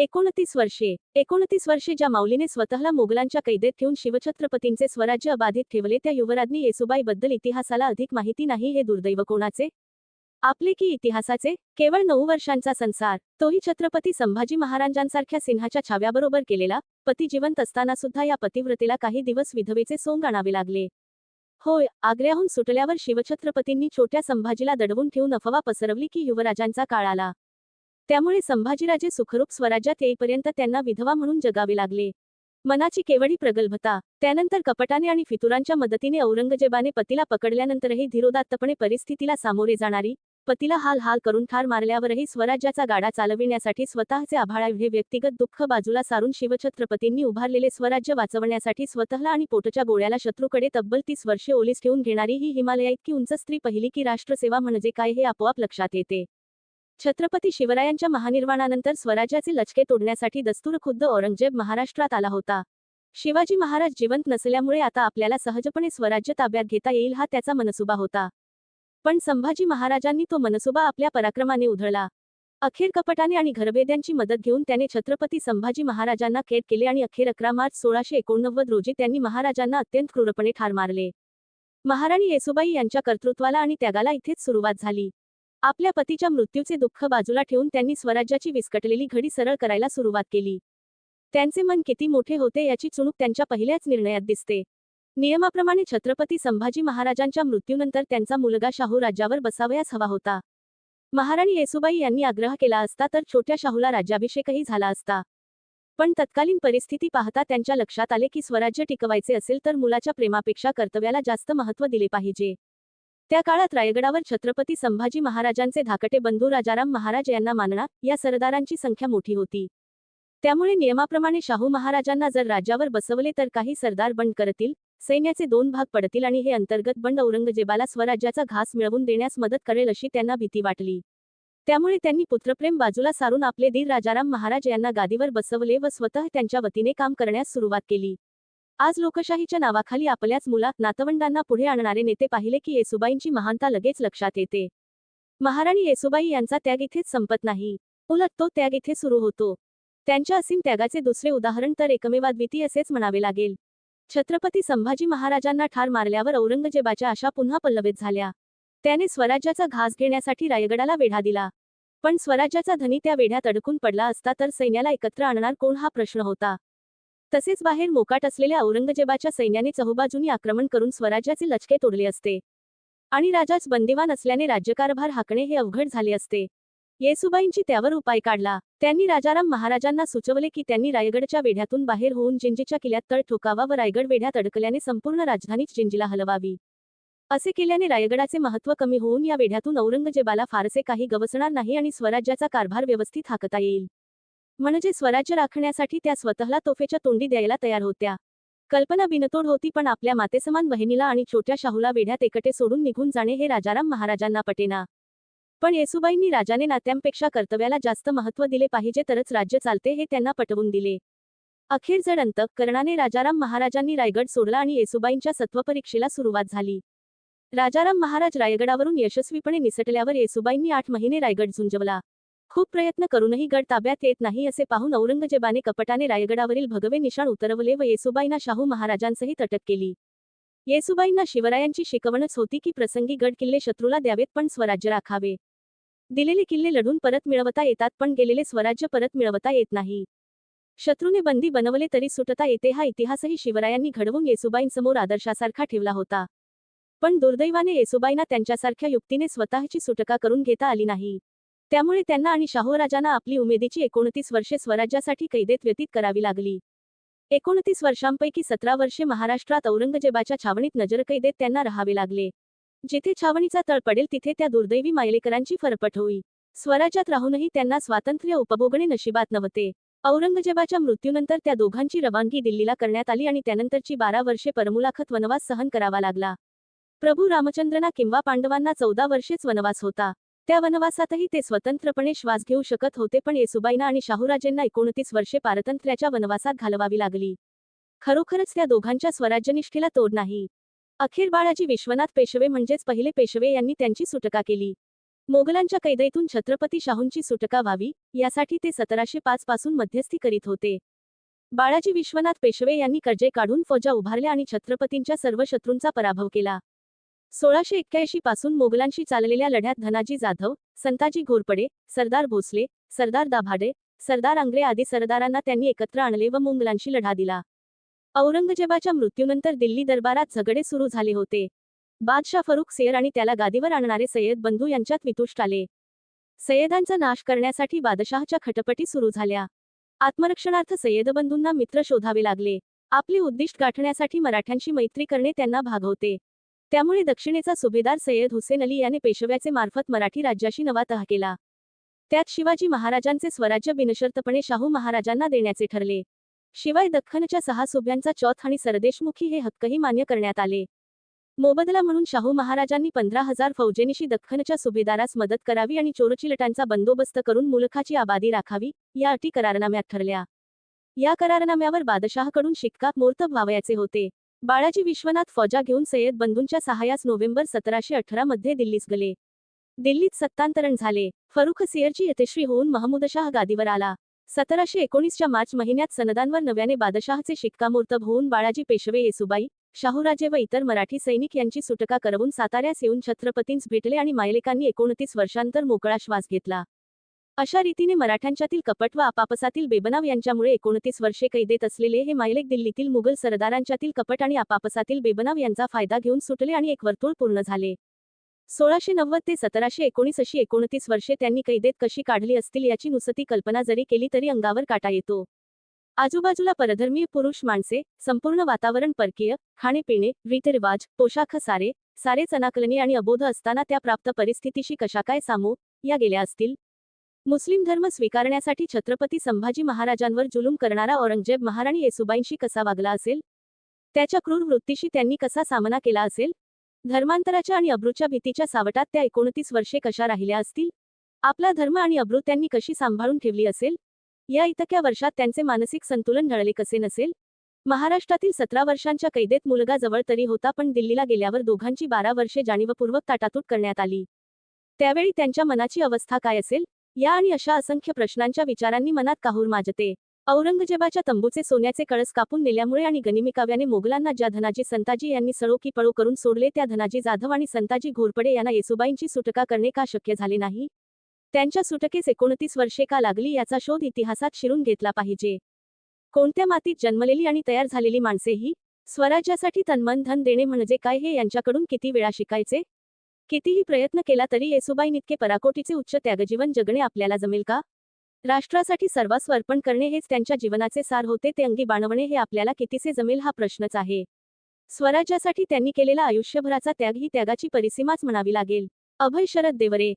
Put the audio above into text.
एकोणतीस वर्षे. एकोणतीस वर्षे ज्या माऊलीने स्वतःला मोगलांच्या कैदेत ठेवून शिवछत्रपतींचे स्वराज्य अबाधित ठेवले त्या युवराज्ञी येसुबाईबद्दल इतिहासाला अधिक माहिती नाही हे दुर्दैव कोणाचे? आपले की इतिहासाचे? केवळ नऊ वर्षांचा संसार. तोही छत्रपती संभाजी महाराजांसारख्या सिंहाच्या छाव्याबरोबर केलेला? पती जिवंत असताना सुद्धा या पतिव्रतेला काही दिवस विधवेचे सोंग आणावे लागले. होय आग्र्याहून सुटल्यावर शिवछत्रपतींनी छोट्या संभाजीला दडवून ठेवून अफवा पसरवली की युवराजांचा काळ आला त्यामुळे संभाजीराजे सुखरूप स्वराज्यात येईपर्यंत त्यांना विधवा म्हणून जगावे लागले. मनाची केवढी प्रगल्भता. त्यानंतर कपटाने आणि फितुरांच्या मदतीने औरंगजेबाने पतीला पकडल्यानंतरही धीरोदात्तपणे परिस्थितीला सामोरे जाणारी पतीला हाल हाल करून ठार मारल्यावरही स्वराज्याचा गाडा चालविण्यासाठी स्वतःचे आभाळाएवढे व्यक्तिगत दुःख बाजूला सारून शिवछत्रपतींनी उभारलेले स्वराज्य वाचवण्यासाठी स्वतःला आणि पोटच्या गोळ्याला शत्रूकडे तब्बल तीस वर्षे ओलीस ठेवून घेणारी ही हिमालया इतकी उंच स्त्री पहिली की राष्ट्रसेवा म्हणजे काय हे आपोआप लक्षात येते. छत्रपती शिवरायांच्या महानिर्वाणानंतर स्वराज्याचे लचके तोडण्यासाठी दस्तूर खुद्द औरंगजेब महाराष्ट्रात आला होता. शिवाजी महाराज जिवंत नसल्यामुळे आता आपल्याला सहजपणे स्वराज्य ताब्यात घेता येईल हा त्याचा मनसुबा होता. पण संभाजी महाराजांनी तो मनसुबा आपल्या पराक्रमाने उधळला. अखेर कपटाने आणि घरभेद्यांची मदत घेऊन त्याने छत्रपती संभाजी महाराजांना कैद केले आणि अखेर अकरा मार्च सोळाशे एकोणनव्वद रोजी त्यांनी महाराजांना अत्यंत क्रूरपणे ठार मारले. महाराणी येसुबाई यांच्या कर्तृत्वाला आणि त्यागाला इथेच सुरुवात झाली. आपल्या पतीच्या मृत्यूचे दुःख बाजूला ठेवून त्यांनी स्वराज्याची विस्कटलेली घडी सरळ करायला सुरुवात केली. त्यांचे मन किती मोठे होते याची चुणूक त्यांच्या पहिल्याच निर्णयात दिसते. नियमाप्रमाणे छत्रपती संभाजी महाराजांच्या मृत्यूनंतर त्यांचा मुलगा शाहू राज्यावर बसावयास हवा होता. महाराणी येसुबाई यांनी आग्रह केला असता तर छोट्या शाहूला राज्याभिषेकही झाला असता. पण तत्कालीन परिस्थिती पाहता त्यांच्या लक्षात आले की स्वराज्य टिकवायचे असेल तर मुलाच्या प्रेमापेक्षा कर्तव्याला जास्त महत्त्व दिले पाहिजे. त्या काळात रायगडावर छत्रपती संभाजी महाराजांचे धाकटे बंधू राजाराम महाराज यांना मानणार या सरदारांची संख्या मोठी होती. त्यामुळे नियमाप्रमाणे शाहू महाराजांना जर राज्यावर बसवले तर काही सरदार बंड करतील सैन्याचे दोन भाग पडतील आणि हे अंतर्गत बंड औरंगजेबाला स्वराज्याचा घास मिळवून देण्यास मदत करेल अशी त्यांना भीती वाटली. त्यामुळे त्यांनी पुत्रप्रेम बाजूला सारून आपले धीर राजाराम महाराज यांना गादीवर बसवले व स्वतः त्यांच्या वतीने काम करण्यास सुरुवात केली. आज लोकशाहीच्या नावाखाली आपल्याच मुला नातवंडांना पुढे आणणारे नेते पाहिले की येसुबाईंची महानता लगेच लक्षात येते. महाराणी येसुबाई यांचा त्याग इथेच संपत नाही. उलट तो त्याग इथे सुरू होतो. त्यांच्या असीम त्यागाचे दुसरे उदाहरण तर एकमेवाद्विती असेच म्हणावे लागेल. छत्रपती संभाजी महाराजांना ठार मारल्यावर औरंगजेबाच्या आशा पुन्हा पल्लवित झाल्या. त्याने स्वराज्याचा घास घेण्यासाठी रायगडाला वेढा दिला. पण स्वराज्याचा धनी त्या वेढ्यात अडकून पडला असता तर सैन्याला एकत्र आणणार कोण हा प्रश्न होता. तसेच बाहेर मोकाट असलेल्या औरंगजेबाच्या सैन्याने चहुबाजूनी आक्रमण करून स्वराज्याचे लचके तोडले असते. आणि राजाच बंदिवान असल्याने राज्यकारभार हाकणे हे अवघड झाले असते. येसुबाईंची त्यावर उपाय काढला. त्यांनी राजाराम महाराजांना सुचवले की त्यांनी रायगडच्या वेढ्यातून बाहेर होऊन जिंजीच्या किल्ल्यात तळ ठोकावा व रायगड वेढ्यात अडकल्याने संपूर्ण राजधानीच जिंजीला हलवावी. असे केल्याने रायगडाचे महत्त्व कमी होऊन या वेढ्यातून औरंगजेबाला फारसे काही गवसणार नाही आणि स्वराज्याचा कारभार व्यवस्थित हाकता येईल. म्हणजे स्वराज्य राखण्यासाठी त्या स्वतःला तोफेच्या तोंडी द्यायला तयार होत्या. कल्पना बिनतोड होती पण आपल्या मातेसमान बहिणीला आणि छोट्या शाहूला वेढ्यात एकटे सोडून निघून जाणे हे राजाराम महाराजांना पटेना. पण येसुबाईंनी राजाने नात्यांपेक्षा कर्तव्याला जास्त महत्त्व दिले पाहिजे तरच राज्य चालते हे त्यांना पटवून दिले. अखेर जड अंतकरणाने राजाराम महाराजांनी रायगड सोडला आणि येसुबाईंच्या सत्वपरीक्षेला सुरुवात झाली. राजाराम महाराज रायगडावरून यशस्वीपणे निसटल्यावर येसुबाईंनी आठ महिने रायगड झुंजवला. खूप प्रयत्न करूनही गड ताब्यात येत नाही असे पाहून औरंगजेबाने कपटाने रायगडावरील भगवे निशाण उतरवले व येसुबाईंना शाहू महाराजांसहित अटक केली. येसुबाईंना शिवरायांची शिकवणच होती की प्रसंगी गड किल्ले शत्रूला द्यावेत पण स्वराज्य राखावे. दिलेले किल्ले लढून परत मिळवता येतात पण गेलेले स्वराज्य परत मिळवता येत नाही. शत्रूने बंदी बनवले तरी सुटता येते हा इतिहासही शिवरायांनी घडवून येसुबाईंसमोर आदर्शासारखा ठेवला होता. पण दुर्दैवाने येसुबाईंना त्यांच्यासारख्या युक्तीने स्वतःची सुटका करून घेता आली नाही. त्यामुळे त्यांना आणि शाहूराजांना आपली उमेदीची एकोणतीस वर्षे स्वराज्यासाठी कैदेत व्यतीत करावी लागली. एकोणतीस वर्षांपैकी सतरा वर्षे महाराष्ट्रात औरंगजेबाच्या छावणीत नजरकैदेत त्यांना राहावे लागले. जिथे छावणीचा तळ पडेल तिथे त्या दुर्दैवी मायलेकरांची फरफट होई. स्वराज्यात राहूनही त्यांना स्वातंत्र्य उपभोगणे नशिबात नव्हते. औरंगजेबाच्या मृत्यूनंतर त्या दोघांची रवानगी दिल्लीला करण्यात आली आणि त्यानंतरची बारा वर्षे परमुलाखत वनवास सहन करावा लागला. प्रभू रामचंद्रना किंवा पांडवांना चौदा वर्षेच वनवास होता. त्या वनवासातही ते स्वतंत्रपणे श्वास घेऊ शकत होते पण येसुबाईना आणि शाहूराजेंना एकोणतीस वर्षे पारतंत्र्याच्या वनवासात घालवावी लागली. खरोखरच त्या दोघांच्या स्वराज्यनिष्ठेला तोड नाही. अखेर बाळाजी विश्वनाथ पेशवे म्हणजेच पहिले पेशवे यांनी त्यांची सुटका केली. मोगलांच्या कैदेतून छत्रपती शाहूंची सुटका व्हावी यासाठी ते सतराशे पाच पासून मध्यस्थी करीत होते. बाळाजी विश्वनाथ पेशवे यांनी कर्जे काढून फौजा उभारल्या आणि छत्रपतींच्या सर्व शत्रूंचा पराभव केला. सोळाशे एक्क्याऐंशी पासून मोगलांशी चाललेल्या लढ्यात धनाजी जाधव संताजी घोरपडे सरदार भोसले सरदार दाभाडे सरदार आंग्रे आदी सरदारांना त्यांनी एकत्र आणले व मोगलांशी लढा दिला. औरंगजेबाच्या मृत्यूनंतर दिल्ली दरबारात झगडे सुरू झाले होते. बादशाह फरुख सेर आणि त्याला गादीवर आणणारे सय्यद बंधू यांच्यात वितुष्ट आले. सय्यदांचा नाश करण्यासाठी बादशहाच्या खटपटी सुरू झाल्या. आत्मरक्षणार्थ सय्यद बंधूंना मित्र शोधावे लागले. आपले उद्दिष्ट गाठण्यासाठी मराठ्यांशी मैत्री करणे त्यांना भाग होते. त्यामुळे दक्षिणेचा सुभेदार सय्यद हुसेन अली याने पेशव्याचे मार्फत मराठी राज्याशी नवा तह केला. त्यात शिवाजी महाराजांचे स्वराज्य बिनशर्तपणे शाहू महाराजांना देण्याचे ठरले. शिवाय दख्खनच्या सहा सुभ्यांचा चौथ आणि सरदेशमुखी हे हक्कही मान्य करण्यात आले. मोबदला म्हणून शाहू महाराजांनी पंधरा हजार फौजेनिशी दख्खनच्या सुभेदारास मदत करावी आणि चोरचिलटांचा बंदोबस्त करून मुलखाची आबादी राखावी या अटी करारनाम्यात ठरल्या. या करारनाम्यावर बादशाहकडून शिक्का मोर्तब व्हावयाचे होते. बाळाजी विश्वनाथ फौजा घेऊन सय्यद बंधूंच्या सहाय्यास नोव्हेंबर सतराशे अठरा मध्ये दिल्लीस गेले. दिल्लीत सत्तांतरण झाले. फरुख सियरची यशस्वी होऊन महमूदशाह गादीवर आला. सतराशे एकोणीसच्या मार्च महिन्यात सनदांवर नव्याने बादशहाचे शिक्कामोर्तब होऊन बाळाजी पेशवे येसुबाई शाहूराजे व इतर मराठी सैनिक यांची सुटका करवून साताऱ्यास येऊन छत्रपतींस भेटले आणि मायलेकांनी एकोणतीस वर्षांतर मोकळा श्वास घेतला. अशा रीतीने मराठ्यांच्यातील कपट व आपापसातील बेबनाव यांच्यामुळे एकोणतीस वर्षे कैदेत असलेले हे मायलेक दिल्लीतील मुघल सरदारांच्यातील कपट आणि आपापसातील बेबनाव यांचा फायदा घेऊन सुटले आणि एक वर्तुळ पूर्ण झाले. सोळाशे नव्वद ते सतराशे एकोणीस अशी एकोणतीस वर्षे त्यांनी कैदेत कशी काढली असतील याची नुसती कल्पना जरी केली तरी अंगावर काटा येतो. आजूबाजूला परधर्मीय पुरुष माणसे संपूर्ण वातावरण परकीय खाणेपिणे रीतिरिवाज पोशाख सारे सारेच चनाकलनी आणि अबोध असताना त्या प्राप्त परिस्थितीशी कशा काय सामो या गेल्या असतील. मुस्लिम धर्म स्वीकारण्यासाठी छत्रपती संभाजी महाराजांवर जुलूम करणारा औरंगजेब महाराणी येसुबाईंशी कसा वागला असेल? त्याच्या क्रूर वृत्तीशी त्यांनी कसा सामना केला असेल? धर्मांतराच्या आणि अब्रूच्या भीतीच्या सावटात त्या एकोणतीस वर्षे कशा राहिल्या असतील? आपला धर्म आणि अब्रू त्यांनी कशी सांभाळून ठेवली असेल? या इतक्या वर्षात त्यांचे मानसिक संतुलन ढळले कसे नसेल? महाराष्ट्रातील सतरा वर्षांच्या कैदेत मुलगा जवळ तरी होता पण दिल्लीला गेल्यावर दोघांची बारा वर्षे जाणीवपूर्वक ताटातूट करण्यात आली. त्यावेळी त्यांच्या मनाची अवस्था काय असेल? या आणि अशा असंख्य प्रश्नांच्या विचारांनी मनात काहूर माजते. औरंगजेबाच्या तंबूचे सोन्याचे कळस कापून नेल्यामुळे आणि गनिमिकाव्याने मोगलांना ज्या धनाजी संताजी यांनी सळो की पळो करून सोडले त्या धनाजी जाधव आणि संताजी घोरपडे यांना येसुबाईंची सुटका करणे का शक्य झाले नाही? त्यांच्या सुटकेस एकोणतीस वर्षे का लागली याचा शोध इतिहासात शिरून घेतला पाहिजे. कोणत्या मातीत जन्मलेली आणि तयार झालेली माणसेही? स्वराज्यासाठी तन्मन धन देणे म्हणजे काय हे यांच्याकडून किती वेळा शिकायचे? कितीही प्रयत्न केला तरी येसुबाईंइतके पराकोटीचे उच्च त्यागजीवन जगणे आपल्याला जमेल का? राष्ट्रासाठी सर्वस्व अर्पण करणे हेच त्यांच्या जीवनाचे सार होते ते अंगी बाणवणे हे आपल्याला कितीसे जमेल हा प्रश्नच आहे. स्वराज्यासाठी त्यांनी केलेला आयुष्यभराचा त्याग ही त्यागाची परिसीमाच म्हणावी लागेल. अभय शरद देवरे